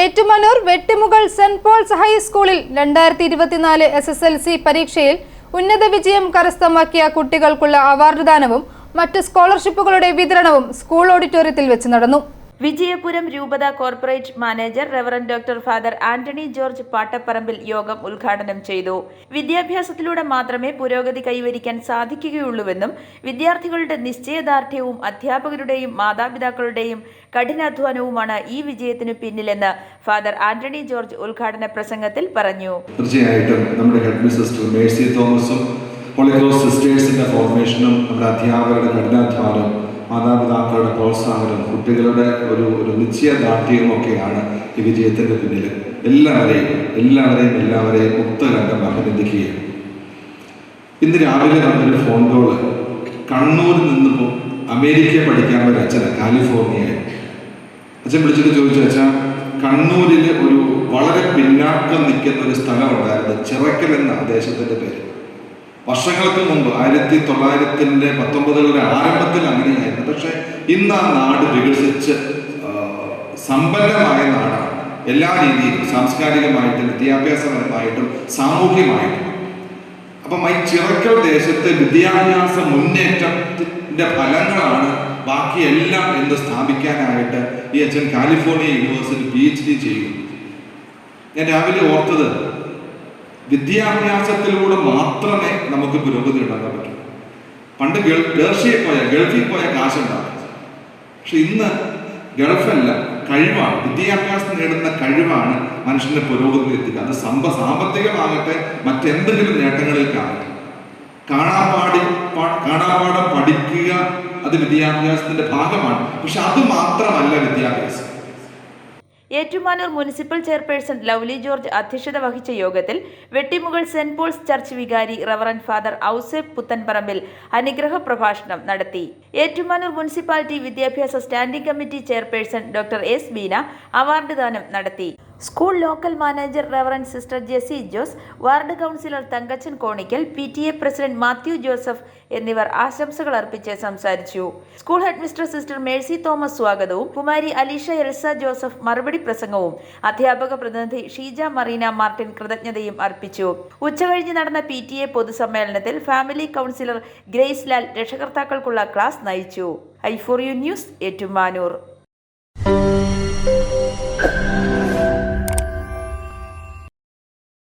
Ettumanoor Vettimukal Saint Paul's ഹൈസ്കൂളിൽ രണ്ടായിരത്തി ഇരുപത്തിനാല് എസ് എസ് എൽ സി പരീക്ഷയിൽ ഉന്നത വിജയം കരസ്ഥമാക്കിയ കുട്ടികൾക്കുള്ള അവാർഡ് ദാനവും മറ്റ് സ്കോളർഷിപ്പുകളുടെ വിതരണവും സ്കൂൾ ഓഡിറ്റോറിയത്തിൽ വെച്ച് നടന്നു. വിജയപുരം രൂപത corporate manager reverend doctor father Antony George Pattaparambil യോഗം ഉദ്ഘാടനം ചെയ്തു. വിദ്യാഭ്യാസത്തിലൂടെ മാത്രമേ പുരോഗതി കൈവരിക്കാൻ സാധിക്കുകയുള്ളൂവെന്നും വിദ്യാർത്ഥികളുടെ നിശ്ചയദാർഢ്യവും അധ്യാപകരുടെയും മാതാപിതാക്കളുടെയും കഠിനാധ്വാനവുമാണ് ഈ വിജയത്തിന് പിന്നിലെന്ന് ഫാദർ ആന്റണി ജോർജ് ഉദ്ഘാടന പ്രസംഗത്തിൽ പറഞ്ഞു. തീർച്ചയായിട്ടും നമ്മുടെ ഹെഡ് തോമസും സിസ്റ്റേഴ്സിന്റെ ഫോർമേഷനും നമ്മുടെ അധ്യാപകരുടെ കഠിനാധ്വാനം മാതാപിതാക്കളുടെ പ്രോത്സാഹനം കുട്ടികളുടെ ഒരു ഒരു നിശ്ചയദാർഢ്യവും ഒക്കെയാണ് ഈ വിജയത്തിന്റെ പിന്നിൽ എല്ലാവരെയും എല്ലാവരെയും എല്ലാവരെയും മുക്തകണ്ഠം അഭിനന്ദിക്കുകയാണ്. ഇന്ന് രാവിലെ നമ്മളൊരു ഫോൺ കോൾ കണ്ണൂരിൽ നിന്നിപ്പോൾ അമേരിക്കയെ പഠിക്കാൻ ഒരു അച്ഛന കാലിഫോർണിയയിൽ അച്ഛൻ വിളിച്ചിട്ട് ചോദിച്ചു അച്ഛാ കണ്ണൂരിൽ ഒരു വളരെ പിന്നാക്കം നിൽക്കുന്ന ഒരു സ്ഥലം ഉണ്ടായിരുന്നു ചിറക്കൽ എന്ന ദേശത്തിന്റെ പേര്. വർഷങ്ങൾക്ക് മുമ്പ് ആയിരത്തി തൊള്ളായിരത്തിന്റെ പത്തൊമ്പതുകളുടെ ആരംഭത്തിൽ അങ്ങനെയായിരുന്നു. പക്ഷെ ഇന്ന് ആ നാട് വികസിച്ച് സമ്പന്നമായ നാടാണ്. എല്ലാ രീതിയിലും സാംസ്കാരികമായിട്ടും വിദ്യാഭ്യാസപരമായിട്ടും സാമൂഹ്യമായിട്ടും. അപ്പം ഈ ചിറക്കൽ ദേശത്തെ വിദ്യാഭ്യാസ മുന്നേറ്റത്തിന്റെ ഫലങ്ങളാണ് ബാക്കിയെല്ലാം എന്ന് സ്ഥാപിക്കാനായിട്ട് ഈ അച്ഛൻ California university P H D ചെയ്യുന്നു ഞാൻ രാവിലെ ഓർത്തത് വിദ്യാഭ്യാസത്തിലൂടെ മാത്രമേ നമുക്ക് പുരോഗതി ഉണ്ടാക്കാൻ പറ്റൂ. പണ്ട് ഗൾ പേർഷ്യയിൽ പോയ ഗൾഫിൽ പോയ കാശുണ്ടാകും പക്ഷെ ഇന്ന് ഗൾഫല്ല കഴിവാണ്. വിദ്യാഭ്യാസം നേടുന്ന കഴിവാണ് മനുഷ്യന്റെ പുരോഗതി എത്തിക്കുക. അത് സമ്പ സാമ്പത്തികമാകട്ടെ മറ്റെന്തെങ്കിലും നേട്ടങ്ങളിലേക്കാകട്ടെ കാണാപ്പാടി കാണാപാഠം പഠിക്കുക അത് വിദ്യാഭ്യാസത്തിന്റെ ഭാഗമാണ്. പക്ഷെ അത് മാത്രമല്ല വിദ്യാഭ്യാസം. Ettumanoor municipal chairperson lovely George അധ്യക്ഷത വഹിച്ച യോഗത്തിൽ വെട്ടിമുകൾ സെന്റ് പോൾസ് ചർച്ച് വികാരി റവറൻ ഫാദർ ഔസേബ് പുത്തൻപറമ്പിൽ അനുഗ്രഹ പ്രഭാഷണം നടത്തി. ഏറ്റുമാനൂർ മുനിസിപ്പാലിറ്റി വിദ്യാഭ്യാസ standing committee chairperson doctor S Beena award ദാനം നടത്തി. School local manager reverend sister Jessy Jose ward councillor Thankachan Konickal P T A president Mathew Joseph എന്നിവർ ആശംസകൾ അർപ്പിച്ച് സംസാരിച്ചു. School headmistress sister Mercy Thomas സ്വാഗതവും കുമാരി അലീഷ എൽസ ജോസഫ് മറുപടി പ്രസംഗവും അധ്യാപക പ്രതിനിധി ഷീജ മറീന മാർട്ടിൻ കൃതജ്ഞതയും അർപ്പിച്ചു. ഉച്ചകഴിഞ്ഞ് നടന്ന പി ടി എ പൊതുസമ്മേളനത്തിൽ ഫാമിലി കൗൺസിലർ ഗ്രേസ് ലാൽ രക്ഷകർത്താക്കൾക്കുള്ള ക്ലാസ് നയിച്ചു. I for U news Ettumanoor.